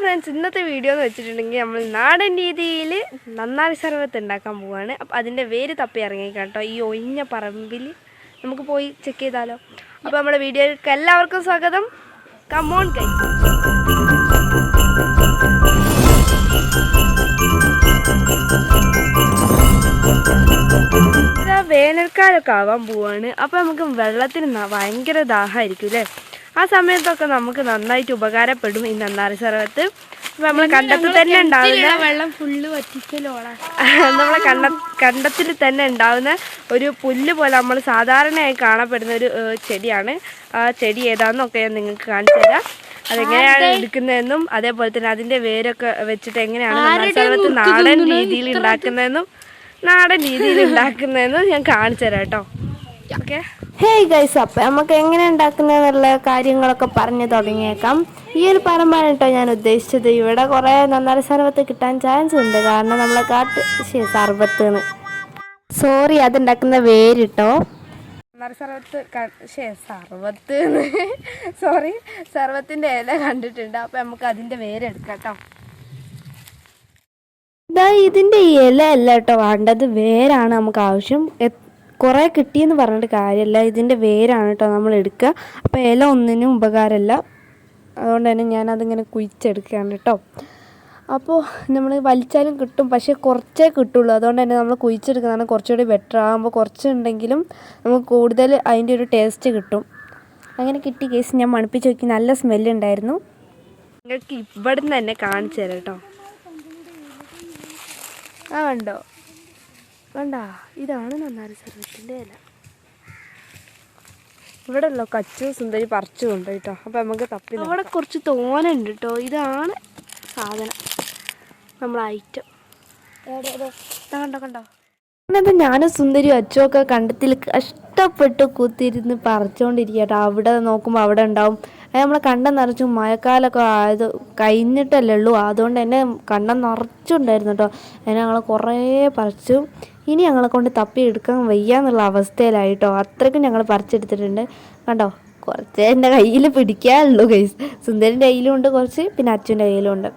Friends ഇന്നത്തെ video എന്ന് വെച്ചിട്ടുണ്ടെങ്കിൽ നമ്മൾ നാടൻ രീതിയിൽ നന്നാരി സർവത്ത് ഉണ്ടാക്കാൻ പോവാണ്. അപ്പം അതിന്റെ വേര് തപ്പി ഇറങ്ങിക്കാട്ടോ ഈ ഒഴിഞ്ഞ പറമ്പിൽ നമുക്ക് പോയി ചെക്ക് ചെയ്താലോ. അപ്പോൾ നമ്മുടെ വീഡിയോയിലേക്ക് എല്ലാവർക്കും സ്വാഗതം. കമോൺ കൈ വേനൽക്കാലൊക്കെ ആവാൻ പോവാണ്. അപ്പോൾ നമുക്ക് വെള്ളത്തിന് ഭയങ്കര ദാഹമായിരിക്കും അല്ലേ ആ സമയത്തൊക്കെ നമുക്ക് നന്നായിട്ട് ഉപകാരപ്പെടും ഈ നന്നാറി സർവത്ത്. നമ്മളെ കണ്ടത്തിൽ തന്നെ ഉണ്ടാവുന്ന വെള്ളം ഫുള്ള് വറ്റിക്കലോളാ നമ്മളെ കണ്ട കണ്ടത്തിൽ തന്നെ ഉണ്ടാവുന്ന ഒരു പുല്ല് പോലെ നമ്മൾ സാധാരണയായി കാണപ്പെടുന്ന ഒരു ചെടിയാണ്. ആ ചെടി ഏതാണെന്നൊക്കെ ഞാൻ നിങ്ങൾക്ക് കാണിച്ചു തരാം. അതെങ്ങനെയാണ് എടുക്കുന്നതെന്നും അതേപോലെ തന്നെ അതിന്റെ വേരൊക്കെ വെച്ചിട്ട് എങ്ങനെയാണ് സർവത്ത് നാടൻ രീതിയിൽ ഉണ്ടാക്കുന്നതെന്നും നാടൻ രീതിയിൽ ഉണ്ടാക്കുന്നതെന്നും ഞാൻ കാണിച്ചു തരാം കേട്ടോ. ഓക്കെ. ഹേയ് ഗൈസ് അപ്പം നമുക്ക് എങ്ങനെ ഉണ്ടാക്കുന്നതെന്നുള്ള കാര്യങ്ങളൊക്കെ പറഞ്ഞു തുടങ്ങിയേക്കാം. ഈ ഒരു പറമ്പാണ് കേട്ടോ ഞാൻ ഉദ്ദേശിച്ചത്. ഇവിടെ കുറേ നന്നായി സർവത്ത് കിട്ടാൻ ചാൻസ് ഉണ്ട്. കാരണം നമ്മളെ കാട്ട് സർവത്ത് സർബത്ത് സോറി അതുണ്ടാക്കുന്ന വേരിട്ടോ നന്നാരി സർവത്ത് ശേ സർവത്ത് സോറി സർവത്തിന്റെ ഇല കണ്ടിട്ടുണ്ട്. അപ്പൊ നമുക്ക് അതിന്റെ വേരെടുക്കാം കേട്ടോ ഇതാ ഇതിന്റെ ഇല അല്ല കേട്ടോ വേണ്ടത് വേരാണ് നമുക്ക് ആവശ്യം. കുറേ കിട്ടിയെന്ന് പറഞ്ഞിട്ട് കാര്യമല്ല ഇതിന്റെ വേരാണ് കേട്ടോ നമ്മൾ എടുക്കുക അപ്പോൾ ഇല ഒന്നിനും ഉപകാരമല്ല അതുകൊണ്ട് തന്നെ ഞാനതിങ്ങനെ കുഴിച്ചെടുക്കുകയാണ് കേട്ടോ അപ്പോൾ നമ്മൾ വലിച്ചാലും കിട്ടും. പക്ഷേ കുറച്ചേ കിട്ടുള്ളൂ. അതുകൊണ്ട് തന്നെ നമ്മൾ കുഴിച്ചെടുക്കുന്നതാണ് കുറച്ചുകൂടി ബെറ്റർ ആകുമ്പോൾ കുറച്ചുണ്ടെങ്കിലും നമുക്ക് കൂടുതൽ അതിന്റെ ഒരു ടേസ്റ്റ് കിട്ടും. അങ്ങനെ കിട്ടി കേസ് ഞാൻ മണപ്പിച്ച് നോക്കി. നല്ല സ്മെല്ലുണ്ടായിരുന്നു നിങ്ങൾക്ക് ഇവിടെ നിന്ന് തന്നെ കാണിച്ചു തരാം കേട്ടോ ആ കണ്ടോ? കണ്ടാ ഇതാണ് നന്നാരി സർവത്തിന്റെ ഇല. ഇവിടെ ഉള്ളോ കച്ചു സുന്ദരി പറിച്ചു കൊണ്ട് കേട്ടോ. അപ്പം നമുക്ക് തപ്പി അവിടെ കുറച്ച് തോനുണ്ട് കേട്ടോ. ഇതാണ് സാധനം. നമ്മൾ ഐറ്റം കണ്ടോ കണ്ടോ? എന്നിട്ട് ഞാനും സുന്ദരി അച്ചുമൊക്കെ കണ്ടത്തിൽ കഷ്ടപ്പെട്ട് കുത്തിയിരുന്ന് പറിച്ചുകൊണ്ടിരിക്കുക കേട്ടോ അവിടെ നോക്കുമ്പോൾ അവിടെ ഉണ്ടാവും അത് നമ്മൾ കണ്ടം നിറച്ചു മഴക്കാലമൊക്കെ ആയത് കഴിഞ്ഞിട്ടല്ലേ ഉള്ളൂ. അതുകൊണ്ട് തന്നെ കണ്ടം നിറച്ചുണ്ടായിരുന്നു കേട്ടോ അതിനെ ഞങ്ങൾ കുറേ പറിച്ചു. ഇനി ഞങ്ങളെ കൊണ്ട് തപ്പി എടുക്കാൻ വയ്യാന്നുള്ള അവസ്ഥയിലായിട്ടോ അത്രയ്ക്കും ഞങ്ങൾ പറിച്ചെടുത്തിട്ടുണ്ട്. കണ്ടോ? കുറച്ച് എന്റെ കയ്യിൽ പിടിക്കാനുള്ളൂ കൈസ് സുന്ദരന്റെ കയ്യിലും ഉണ്ട് കുറച്ച് പിന്നെ അച്ഛന്റെ കയ്യിലും ഉണ്ട്.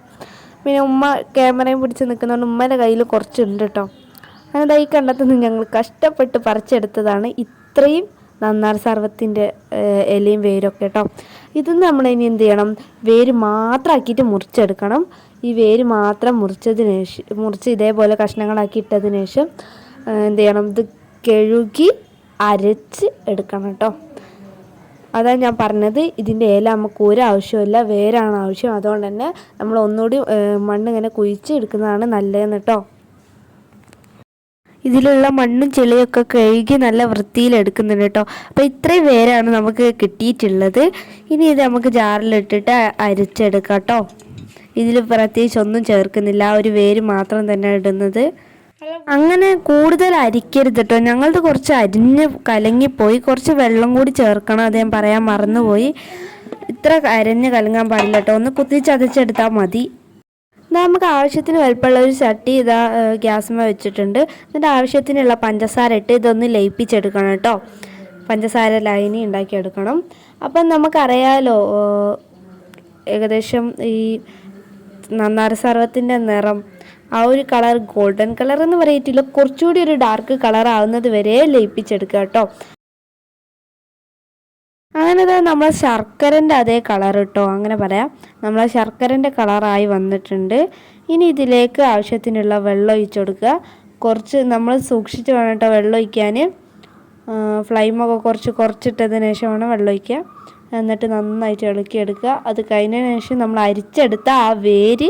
പിന്നെ ഉമ്മ ക്യാമറയും പിടിച്ച് നിൽക്കുന്നതുകൊണ്ട് ഉമ്മേന്റെ കയ്യിൽ കുറച്ചുണ്ട് കേട്ടോ അങ്ങനെ ഈ കണ്ടെത്തുനിന്ന് ഞങ്ങൾ കഷ്ടപ്പെട്ട് പറിച്ചെടുത്തതാണ്. ഇത്രയും നന്നാർ സർവത്തിന്റെ ഇലയും വേരൊക്കെ കേട്ടോ ഇത് നമ്മൾ ഇനി എന്ത് ചെയ്യണം? വേര് മാത്രമാക്കിയിട്ട് മുറിച്ചെടുക്കണം. ഈ വേര് മാത്രം മുറിച്ചതിന് ശേഷം മുറിച്ച് ഇതേപോലെ കഷ്ണങ്ങളാക്കി ഇട്ടതിന് ശേഷം എന്ത് ചെയ്യണം? ഇത് കഴുകി അരച്ച് എടുക്കണം കേട്ടോ അതാണ് ഞാൻ പറഞ്ഞത്. ഇതിന്റെ ഇല നമുക്ക് ഒരു ആവശ്യമില്ല വേരാണ് ആവശ്യം. അതുകൊണ്ട് തന്നെ നമ്മൾ ഒന്നുകൂടി മണ്ണിങ്ങനെ കുഴിച്ച് എടുക്കുന്നതാണ് നല്ലതെന്ന് കേട്ടോ ഇതിലുള്ള മണ്ണും ചെളിയൊക്കെ കഴുകി നല്ല വൃത്തിയിൽ എടുക്കുന്നുണ്ട് കേട്ടോ. അപ്പോൾ ഇത്രയും പേരാണ് നമുക്ക് കിട്ടിയിട്ടുള്ളത്. ഇനി ഇത് നമുക്ക് ജാറിലിട്ടിട്ട് അരിച്ചെടുക്കാം കേട്ടോ. ഇതിൽ പ്രത്യേകിച്ച് ഒന്നും ചേർക്കുന്നില്ല. ഒരു വേര് മാത്രം തന്നെ ഇടുന്നത്. അങ്ങനെ കൂടുതൽ അരിക്കരുത് കേട്ടോ. ഞങ്ങളത് കുറച്ച് അരിഞ്ഞ് കലങ്ങിപ്പോയി കുറച്ച് വെള്ളം കൂടി ചേർക്കണം അത് ഞാൻ പറയാൻ മറന്നുപോയി. ഇത്ര അരഞ്ഞ് കലങ്ങാൻ പാടില്ല കേട്ടോ. ഒന്ന് കുത്തി ചതച്ചെടുത്താൽ മതി. നമുക്ക് ആവശ്യത്തിന് വലുപ്പമുള്ള ഒരു ചട്ടി ഇതാ ഗ്യാസ്മ വെച്ചിട്ടുണ്ട്. എന്നിട്ട് ആവശ്യത്തിനുള്ള പഞ്ചസാര ഇട്ട് ഇതൊന്ന് ലയിപ്പിച്ചെടുക്കണം കേട്ടോ. പഞ്ചസാര ലൈനി ഉണ്ടാക്കിയെടുക്കണം. അപ്പം നമുക്കറിയാലോ ഏകദേശം ഈ നന്നാര സർവത്തിന്റെ നിറം ആ ഒരു കളർ ഗോൾഡൻ കളർ എന്ന് പറയത്തില്ല കുറച്ചുകൂടി ഒരു ഡാർക്ക് കളർ ആവുന്നത് വരെ ലയിപ്പിച്ചെടുക്കുക കേട്ടോ. അങ്ങനെ ദാ നമ്മളെ ശർക്കരന്റെ അതേ കളർ കേട്ടോ അങ്ങനെ പറയാം. നമ്മളെ ശർക്കരന്റെ കളറായി വന്നിട്ടുണ്ട്. ഇനി ഇതിലേക്ക് ആവശ്യത്തിനുള്ള വെള്ളം ഒഴിച്ചു കൊടുക്കുക. കുറച്ച് നമ്മൾ സൂക്ഷിച്ച് വേണം കേട്ടോ വെള്ളം ഒഴിക്കാൻ. ഫ്ലൈമൊക്കെ കുറച്ച് കുറച്ചിട്ടതിന് ശേഷം വേണം വെള്ളം ഒഴിക്കുക എന്നിട്ട് നന്നായിട്ട് ഇളക്കിയെടുക്കുക. അത് കഴിഞ്ഞതിന് ശേഷം നമ്മൾ അരിച്ചെടുത്ത ആ വേര്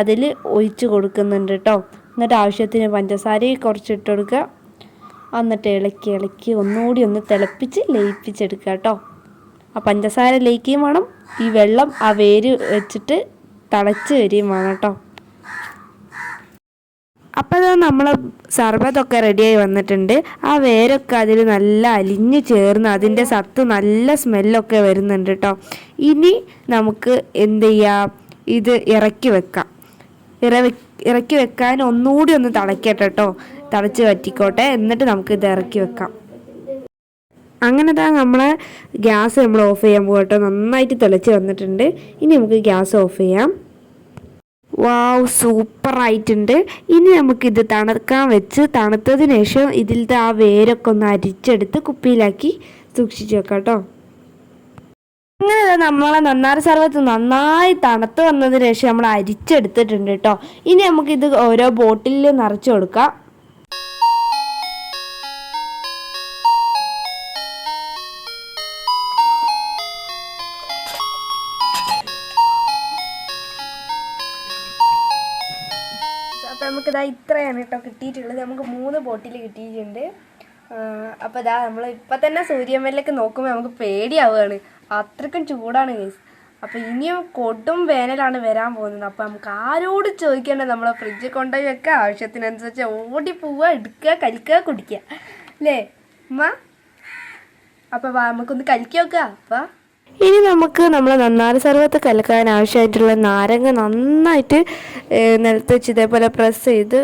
അതിൽ ഒഴിച്ച് കൊടുക്കുന്നുണ്ട് കേട്ടോ എന്നിട്ട് ആവശ്യത്തിന് പഞ്ചസാര കുറച്ചിട്ട് കൊടുക്കുക. എന്നിട്ട് ഇളക്കി ഇളക്കി ഒന്നുകൂടി ഒന്ന് തിളപ്പിച്ച് ലയിപ്പിച്ചെടുക്കുക കേട്ടോ ആ പഞ്ചസാര ലയിക്കുകയും വേണം. ഈ വെള്ളം ആ വേര് വെച്ചിട്ട് തിളച്ച് വരികയും വേണം കേട്ടോ. അപ്പോൾ അത് നമ്മളെ സർബത്തൊക്കെ റെഡിയായി വന്നിട്ടുണ്ട്. ആ വേരൊക്കെ അതിൽ നല്ല അലിഞ്ഞു ചേർന്ന് അതിന്റെ സത്ത് നല്ല സ്മെല്ലൊക്കെ വരുന്നുണ്ട് കേട്ടോ. ഇനി നമുക്ക് എന്ത് ചെയ്യാം? ഇത് ഇറക്കി വെക്കാം. ഇറ ഇറക്കി വെക്കാൻ ഒന്നുകൂടി ഒന്ന് തിളക്കട്ടെ കേട്ടോ. തിളച്ച് വറ്റിക്കോട്ടെ. എന്നിട്ട് നമുക്ക് ഇത് ഇറക്കി വെക്കാം. അങ്ങനെ താ നമ്മളെ ഗ്യാസ് നമ്മൾ ഓഫ് ചെയ്യാൻ പോകട്ടോ. നന്നായിട്ട് തിളച്ച് വന്നിട്ടുണ്ട്. ഇനി നമുക്ക് ഗ്യാസ് ഓഫ് ചെയ്യാം. വാവ് സൂപ്പറായിട്ടുണ്ട്. ഇനി നമുക്കിത് തണുക്കാൻ വെച്ച് തണുത്തതിന് ശേഷം ഇതിലത്തെ ആ വേരൊക്കെ ഒന്ന് അരിച്ചെടുത്ത് കുപ്പിയിലാക്കി സൂക്ഷിച്ചു വെക്കാം കേട്ടോ അങ്ങനെ നമ്മളെ നന്നാറ് സർവത്ത് നന്നായി തണുത്ത് വന്നതിന് ശേഷം നമ്മൾ അരിച്ചെടുത്തിട്ടുണ്ട് കേട്ടോ ഇനി നമുക്കിത് ഓരോ ബോട്ടിലിൽ നിറച്ച് കൊടുക്കാം. അപ്പോൾ നമുക്ക് ഇതാ ഇത്രയാണ് കേട്ടോ കിട്ടിയിട്ടുള്ളത്. നമുക്ക് മൂന്ന് ബോട്ടിൽ കിട്ടിയിട്ടുണ്ട്. അപ്പോൾ ഇതാ നമ്മൾ ഇപ്പം തന്നെ സൂര്യമേലേക്ക് നോക്കുമ്പോൾ നമുക്ക് പേടിയാവുകയാണ്. അത്രയ്ക്കും ചൂടാണ് ഗൈസ് അപ്പോൾ ഇനിയും കൊടും വേനലാണ് വരാൻ പോകുന്നത്. അപ്പോൾ നമുക്ക് ആരോട് ചോദിക്കേണ്ടത് നമ്മളെ ഫ്രിഡ്ജിൽ കൊണ്ടുപോയി വെക്കുക ആവശ്യത്തിനനുസരിച്ച് ഓടി പോവുക എടുക്കുക കഴിക്കുക കുടിക്കുക. അല്ലേ? അമ്മ അപ്പോൾ നമുക്കൊന്ന് കഴിക്കുക അപ്പോൾ ഇനി നമുക്ക് നമ്മൾ നന്നാരി സർവത്ത് കലക്കാൻ ആവശ്യമായിട്ടുള്ള നാരങ്ങ നന്നായിട്ട് നിലത്ത് വെച്ച് ഇതേപോലെ പ്രസ് ചെയ്ത്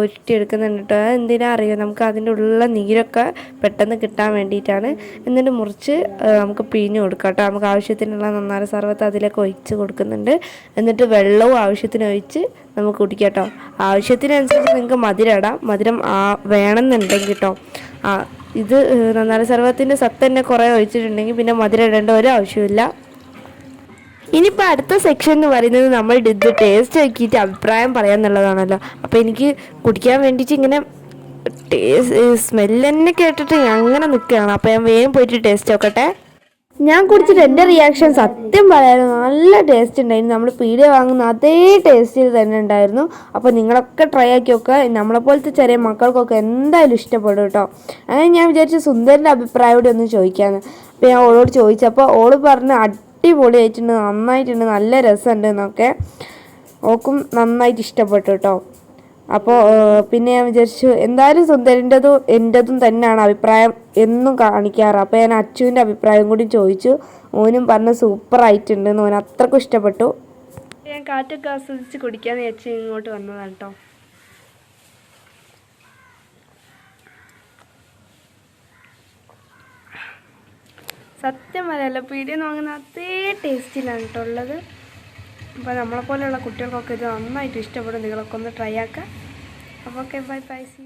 ഉരുട്ടിയെടുക്കുന്നുണ്ട് കേട്ടോ. എന്തിനാ അറിയോ? നമുക്ക് അതിന്റെ ഉള്ളിലെ നീരൊക്കെ പെട്ടെന്ന് കിട്ടാൻ വേണ്ടിയിട്ടാണ്. എന്നിട്ട് മുറിച്ച് നമുക്ക് പിഴിഞ്ഞ് കൊടുക്കാം കേട്ടോ. നമുക്ക് ആവശ്യത്തിനുള്ള നന്നാരി സർവത്ത് അതിലേക്ക് ഒഴിച്ച് കൊടുക്കുന്നുണ്ട്. എന്നിട്ട് വെള്ളവും ആവശ്യത്തിന് ഒഴിച്ച് നമുക്ക് കുടിക്കാം കേട്ടോ. ആവശ്യത്തിനനുസരിച്ച് നിങ്ങൾക്ക് മധുരം ഇടാം. മധുരം വേണമെന്നുണ്ടെങ്കിൽ കേട്ടോ. ആ ഇത് നന്നാരി സർവത്തിന്റെ സത്ത് തന്നെ കുറേ ഒഴിച്ചിട്ടുണ്ടെങ്കിൽ പിന്നെ മധുരം ഇടേണ്ട ഒരു ആവശ്യമില്ല ഇനിയിപ്പോൾ അടുത്ത സെക്ഷൻ എന്ന് പറയുന്നത് നമ്മൾ ഇത് ടേസ്റ്റ് ആക്കിയിട്ട് അഭിപ്രായം പറയാന്നുള്ളതാണല്ലോ. അപ്പോൾ എനിക്ക് കുടിക്കാൻ വേണ്ടിയിട്ട് ഇങ്ങനെ ടേസ്റ്റ് സ്മെല്ല് തന്നെ കേട്ടിട്ട് അങ്ങനെ നിൽക്കുകയാണ് അപ്പോൾ ഞാൻ വേഗം പോയിട്ട് ടേസ്റ്റ് നോക്കട്ടെ. ഞാൻ കുടിച്ചിട്ട് എന്റെ റിയാക്ഷൻ സത്യം പറയാനും നല്ല ടേസ്റ്റ് ഉണ്ടായിരുന്നു. നമ്മൾ പീടിയ വാങ്ങുന്ന അതേ ടേസ്റ്റിൽ തന്നെ ഉണ്ടായിരുന്നു. അപ്പോൾ നിങ്ങളൊക്കെ ട്രൈ ആക്കി നോക്കുക. നമ്മളെ പോലത്തെ ചെറിയ മക്കൾക്കൊക്കെ എന്തായാലും ഇഷ്ടപ്പെടും കേട്ടോ. അങ്ങനെ ഞാൻ വിചാരിച്ചു സുന്ദരന്റെ അഭിപ്രായം കൂടി ഒന്ന് ചോദിക്കാമെന്ന് അപ്പോൾ ഞാൻ ഓളോട് ചോദിച്ചപ്പോൾ ഓൾ പറഞ്ഞ് അടിപൊളിയായിട്ടുണ്ട് നന്നായിട്ടുണ്ട് നല്ല രസമുണ്ട് എന്നൊക്കെ. ഓക്കും നന്നായിട്ട് ഇഷ്ടപ്പെട്ടു കേട്ടോ. അപ്പോൾ പിന്നെ ഞാൻ വിചാരിച്ചു എന്തായാലും സുന്ദരിന്റെതും എന്റെതും തന്നെയാണ് അഭിപ്രായം എന്നും കാണിക്കാറ്. അപ്പോൾ ഞാൻ അച്ചുവിന്റെ അഭിപ്രായം കൂടി ചോദിച്ചു. ഓനും പറഞ്ഞ് സൂപ്പറായിട്ടുണ്ട് എന്ന് ഓൻ അത്രക്കും ഇഷ്ടപ്പെട്ടു. ഞാൻ കാറ്റൊക്കെ ആസ്വദിച്ച് കുടിക്കാൻ അച്ഛൻ ഇങ്ങോട്ട് വന്നതാണ് കേട്ടോ. സത്യം പറയല്ല പീടിയെന്ന് വാങ്ങുന്ന അതേ ടേസ്റ്റിലാണ് കേട്ടോ ഉള്ളത്. അപ്പോൾ നമ്മളെ പോലെയുള്ള കുട്ടികൾക്കൊക്കെ ഇത് നന്നായിട്ട് ഇഷ്ടപ്പെടും. നിങ്ങളൊക്കെ ഒന്ന് ട്രൈ ആക്കുക അപ്പോൾ ഓക്കെ ബൈ ബൈ സി